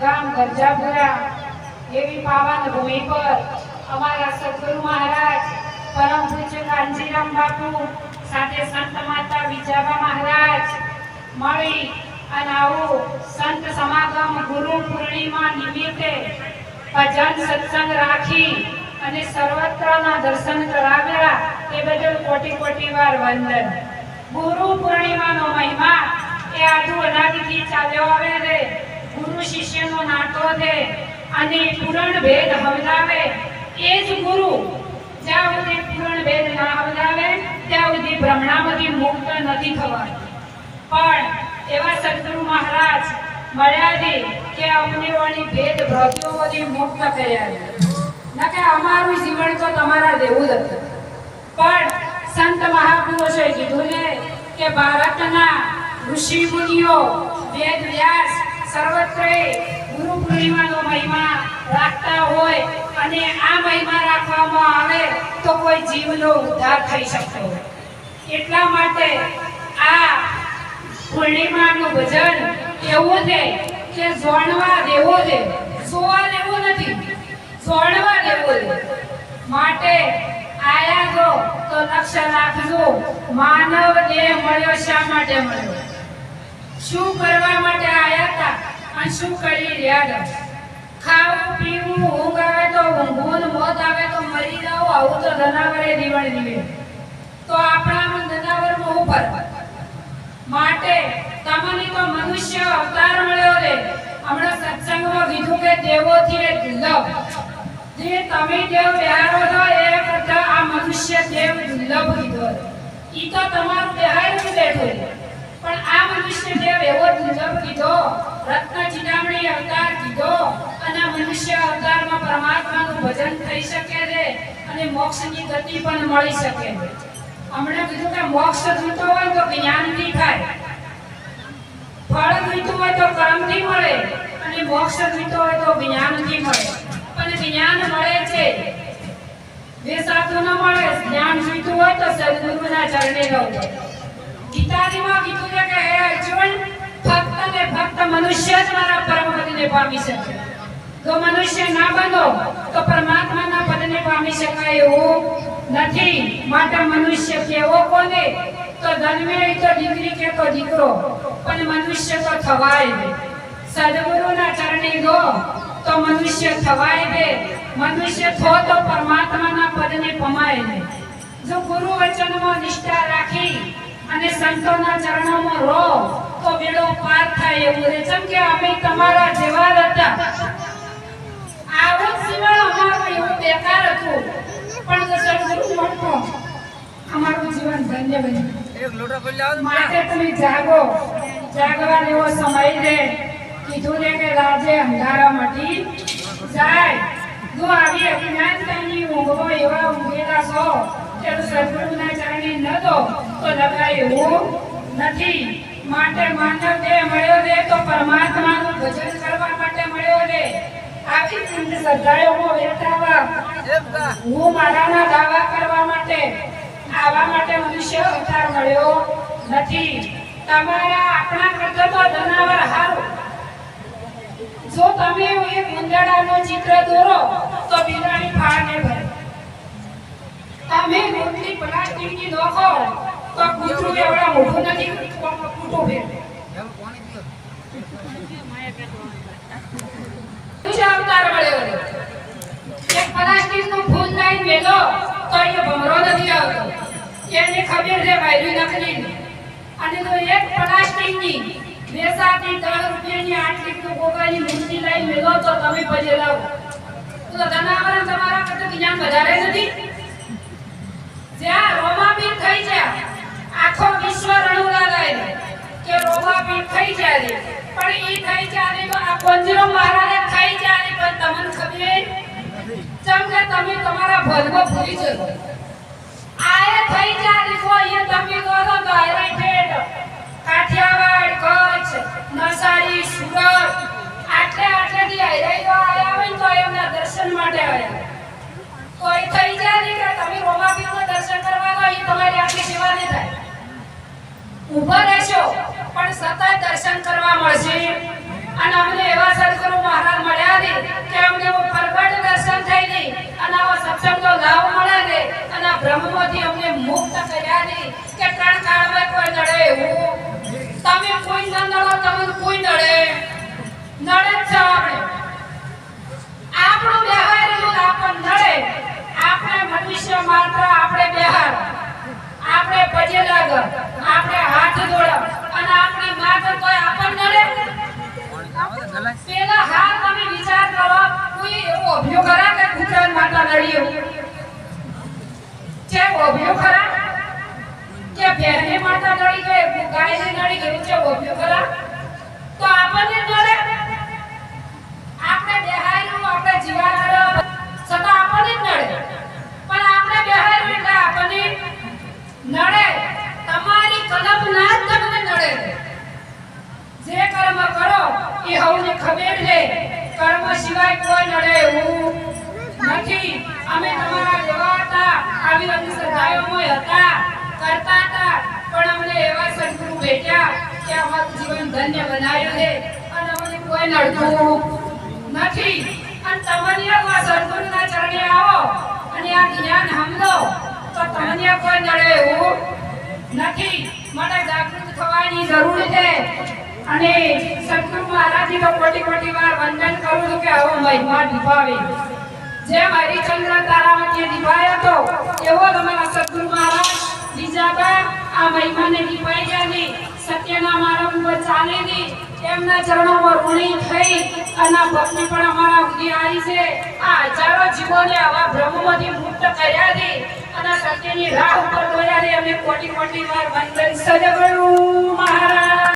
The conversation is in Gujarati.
ગામ ગરજાપુરા એવી પાવન ભૂમિ અમારા સદગુરુ મહારાજ પરમ પૂજ્ય કાંજીરામ બાપુ સાથે સંત માતા વિજાબા મહારાજ મળી અને આવું સંત સમાગમ ગુરુ પૂર્ણિમા નિમિત્તે ભજન સત્સંગ રાખી અને સર્વત્રના દર્શન કરાવ્યા એ બદલ કોટી કોટી વાર વંદન. ગુરુ પૂર્ણિમાનો મહિમા એ આજુ અનાદિથી ચાલ્યો આવે છે ગુરુ શિષ્યનો નાતો છે અને પૂરણ ભેદ હમલાવે એ જ ગુરુ જ્યાં સુધી પૂરણ ભેદ ના સમજાવે ત્યાં સુધી ભ્રમણામાંથી મુક્ત નથી થવાનું. પણ એવા સદગુરુ મહારાજ મળ્યા કે અમને ભેદ ભ્રતિઓમાંથી મુક્ત કર્યા છે. અમારું જીવન તો તમારા જેવું જ હતું. પણ સંત મહાપુરુષોએ કીધું છે કે ભારતના ઋષિ મુનિઓ, વેદ વ્યાસ સર્વત્રે ગુરુ પૂર્ણિમાનો મહિમા રાખતા હોય અને આ મહિમા રાખવામાં આવે તો કોઈ જીવનો ઉદ્ધાર થઈ શકતો એટલા માટે આ પૂર્ણિમાનું ભજન એવું છે કે જોણવા દેવો છે સોવા દેવો નથી, જોણવા દેવો છે. માટે આયા જો તો લક્ષ્ય રાખજો માનવ દેહ મળ્યો શા માટે મળ્યો? શું કરવા માટે આયા હતા અને શું કરી રહ્યા હતા? ખાવું, પીવું, ઊંઘ આવે તો ઊંઘવું મોત આવે તો મરી જાવ આવું તો જનાવરે જીવન જીવે. તો આપણામાં જનાવરમાં ફરક માટે તમને તો મનુષ્ય અવતાર મળ્યો રે હમણાં સત્સંગમાં કીધું કે દેવોથી એ દુર્લભ. જે તમે દેવ બિહારો છો, એ બધા આ મનુષ્ય દેવ દુર્લભ કીધો ઈ તો તમારું બિહારું બેઠું. પણ આ મનુષ્ય દેવ એવો દુર્લભ કીધો. રત્ન ચિડામણી અવતાર કીધો અને મનુષ્ય અવતારમાં પરમાત્માનું ભજન થઈ શકે છે અને મોક્ષની ગતિ પણ મળી શકે છે. હમણાં કીધું કે મોક્ષ જોઈતો હોય તો જ્ઞાનથી થાય. ફળ જોઈતું હોય તો કર્મથી મળે અને મોક્ષ જોઈતો હોય તો જ્ઞાનથી મળે. પણ જ્ઞાન મળે છે. જે સાધુ ન મળે, જ્ઞાન જોઈતું હોય તો સદગુરુના ચરણે રહો. ગીતાજીમાં કીધું છે કે, હે અર્જુન ફક્ત ને ફક્ત મનુષ્ય જ મારા પરમ પામી શકે. જો મનુષ્ય ના બનો, તો પરમાત્માના પદને પામી શકાય એવું નથી. માટે મનુષ્ય કેવો કોને, તો ધનવે તો દીકરી કે તો દીકરો, પણ મનુષ્ય તો થવાય દે સદગુરુના ચરણે ગો તો મનુષ્ય થવાય દે મનુષ્ય થો તો પરમાત્માના પદને પમાય દે જો ગુરુ વચનમાં નિષ્ઠા રાખી અને સંતોના ચરણોમાં રો તો બેડો પાર થાય એવું છે જેમ કે અમે તમારા જેવા જ હતા. આવો જ અમારું એવું બેકાર હતું. પણ જો સદગુરુ મળતો અમારું જીવન ધન્ય બન્યું. માટે તમે જાગો. જાગવા જેવો સમય છે. કીધું ને કે રાજે અંધારા મટી જાય. જો આવી અજ્ઞાનતાની ઊંઘો એવા ઊંઘેલા છો કે તો સદગુરુના ચરણે ન દો તો લગાય એવું નથી. માટે માનવ દેહ મળ્યો છે તો પરમાત્માનું ભજન કરવા માટે મળ્યો છે આખી ચિંત એમ કા હું મારાના દાવા કરવા માટે, આવા માટે મનુષ્ય અવતાર મળ્યો નથી. તમારા આપણા કરતા તો જનાવર હારું. જો તમે એક ઉંદરડાનું ચિત્ર દોરો, તો બિલાડી ફાળને ભરે. તમે રોટલી પ્લાસ્ટિકની નોખો, તો કૂતરું એવડા મોટું નથી એક પ્લાસ્ટિકનું ફૂલ લાઈન મેલો, તો એ ભમરો નથી આવતો. એને ખબર છે વાયુ નકલી અને તો એક પ્લાસ્ટિકની વેસાતી દસ રૂપિયાની આટલી તો ગોગાની લઈને મેલો, તો તમે પછી લાવો. તો જનાવર તમારા કરતા જ્ઞાન વધારે નથી? ત્યાં રોમાપીર થઈ આખો વિશ્વ રણુલા રહે. કે રોમાપીર થઈ જાય. પણ એ થઈ જાય આ પંજરો મારાને તમને ખબર તમે તમારા ભર્મ થઈ જાય તો એ તમે કરો ગાયરે ઠેડ કાઠિયાવાડ, કચ્છ નસારી સુરત. આટલે આટલેથી આયરાઈ તો આયા હોય તો એમના દર્શન માટે આવ્યા કોઈ થઈ જાય ભ્રમમાંથી અમને મુક્ત કર્યા નહીં કે ત્રણ કાળમાં કોઈ નડે એવું. તમે કોઈ ન નડો, તમને કોઈ નડે. નડે જ છો આપણે. આપણો વ્યવહાર એવું આપણને નડે. આપણે મનુષ્ય માત્ર, આપણે વ્યવહાર. આપણે પજે લાગ, આપણે હાથ દોડા અને આપણી માત્ર કોઈ આપણને નડે? પેલા હા તમે વિચાર કરો, કોઈ એવો અભિયોગ કરા કે ગુજરાત માતા નડીએ બોભ્યો ખરા? કે પહેરને માતા નડી ગઈ ગાયને નડી ગઈ છે બોભ્યો ખરા? તો આપણને નડે. આપણે બેહાયનું આપણે જીવા સદા છતાં આપણને નડે. પણ આપણે બેહાયનું એટલે આપણને નડે. તમારી કલ્પના તમને નડે. જે કર્મ કરો, એ હવને ખબેડ લે કર્મ સિવાય કોઈ નડે એવું નથી. અમે તમારા જેવા હતા આવી અમે હતા. કરતા હતા. પણ અમને એવા સદગુરુ ભેટ્યા કે અમારું જીવન ધન્ય બનાવ્યું છે. અને અમને કોઈ નડતું નથી. અને તમને આ સદગુરુના ચરણે આવો અને આ જ્ઞાન હમલો તો તમને કોઈ નડે એવું નથી. મને જાગૃત થવાની જરૂર છે. અને સદગુરુ મહારાજની તો કોટી કોટી વાર વંદન કરું છું કે આવો મહિમા નિભાવે. જેમ હરિચંદ્ર તારાવતીએ નિભાયો હતો, એવો તમારા સદગુરુ મહારાજ બીજાબા આ મહિમાને નિભાઈ ગયા ને, સત્યના મારા ઉપર ચાલે ને, એમના ચરણોમાં ઋણી થઈ અને ભક્તિ પણ અમારા ઉગી આવી છે. આ હજારો જીવોને આવા ભ્રમોમાંથી મુક્ત કર્યા દે અને સત્યની રાહ ઉપર દોર્યા દે અમે કોટી કોટી વાર વંદન સદગુરુ મહારાજ.